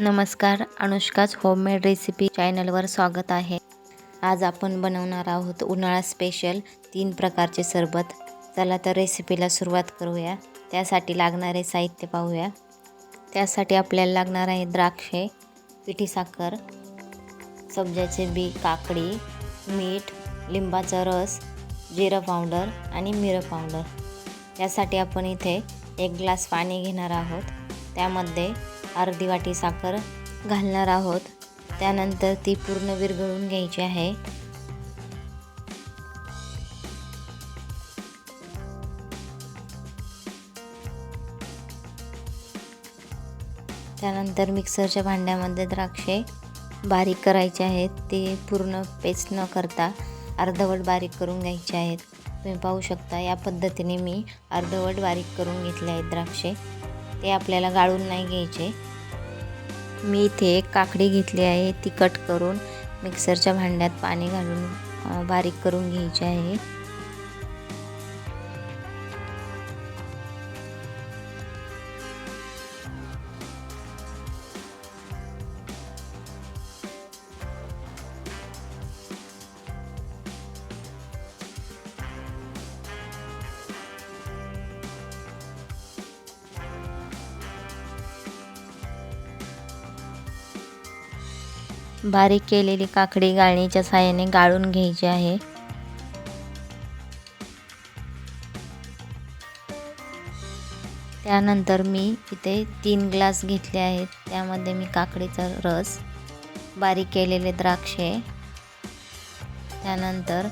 नमस्कार अनुष्काच homemade recipe चॅनलवर स्वागत आहे. आज आपण बनवणार आहोत उन्हाळा स्पेशल तीन प्रकारचे सरबत. चला तर रेसिपीला सुरुवात करूया. त्यासाठी लागणारे साहित्य पाहूया. त्यासाठी आपल्याला लागणार आहे द्राक्षे पिठी साखर सब्जाचे बी काकडी मीठ लिंबाचा रस जिरं पावडर आणि मिरं पावडर. त्यासाठी आपण इथे एक ग्लास पाणी घेणार आहोत. त्यामध्ये अर्धी वाटी साखर घालणार आहोत. त्यानंतर ती पूर्ण विरघळून घ्यायची आहे. त्यानंतर मिक्सरच्या भांड्यामध्ये द्राक्षे बारीक करायचे आहेत. ते पूर्ण पेस्ट न करता अर्धवट बारीक करून घ्यायचे आहेत. तुम्ही पाहू शकता या पद्धतीने मी अर्धवट बारीक करून घेतले आहेत द्राक्षे. ते आपल्याला गाळून नाही घ्यायचे. मी इथे एक काकडी घेतली आहे ती कट करून मिक्सरच्या भांड्यात पाणी घालून बारीक करून घ्यायची आहे. बारीक केलेली काकडी गाळणीच्या साहाय्याने गाळून घ्यायची आहे. त्यानंतर मी इथे तीन ग्लास घेतले आहेत. त्यामध्ये मी काकडीचा रस बारीक केलेले द्राक्षे त्यानंतर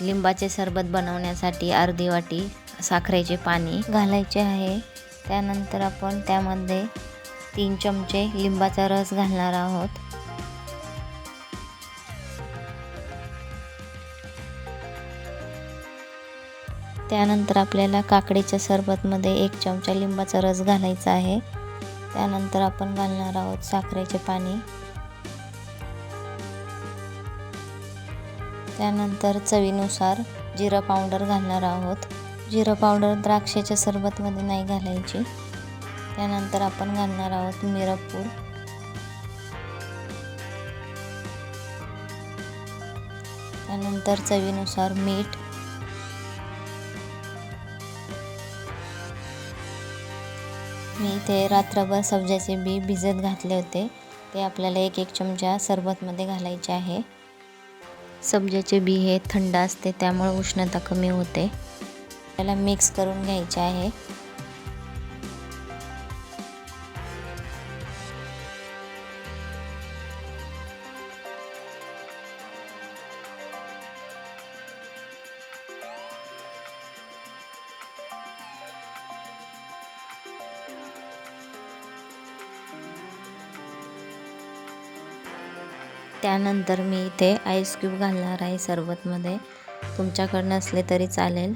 लिंबाचे सरबत बनवण्यासाठी अर्धी वाटी साखरेचे पाणी घालायचे आहे. त्यानंतर आपण त्यामध्ये तीन चमचे लिंबाचा रस घालणार आहोत. त्यानंतर आपल्याला काकडीच्या सरबतमध्ये एक चमचा लिंबाचा रस घालायचा आहे. त्यानंतर आपण घालणार आहोत साखरेचे पाणी. त्यानंतर चवीनुसार जिरं पावडर घालणार आहोत. जिरं पावडर द्राक्षाच्या सरबतमध्ये नाही घालायची. त्यानंतर आपण घालणार आहोत मिरपूर. त्यानंतर चवीनुसार मीठ. मी इथे रात्रभर सब्जाचे बी भिजत घातले होते. ते आपल्याला एक एक चमचा सरबतमध्ये घालायचे आहे. सब्जाचे बी हे थंड असते त्यामुळे उष्णता कमी होते. त्याला मिक्स करून घ्यायचे आहे. त्यानंतर मी इथे आईस क्यूब घालणार आहे सरबतमध्ये. तुमच्याकडं नसले तरी चालेल.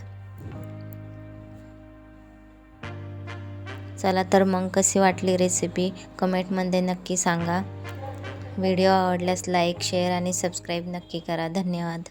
चला तर मग कशी वाटली रेसिपी कमेंटमध्ये नक्की सांगा. व्हिडिओ आवडल्यास लाईक शेअर आणि सबस्क्राईब नक्की करा. धन्यवाद.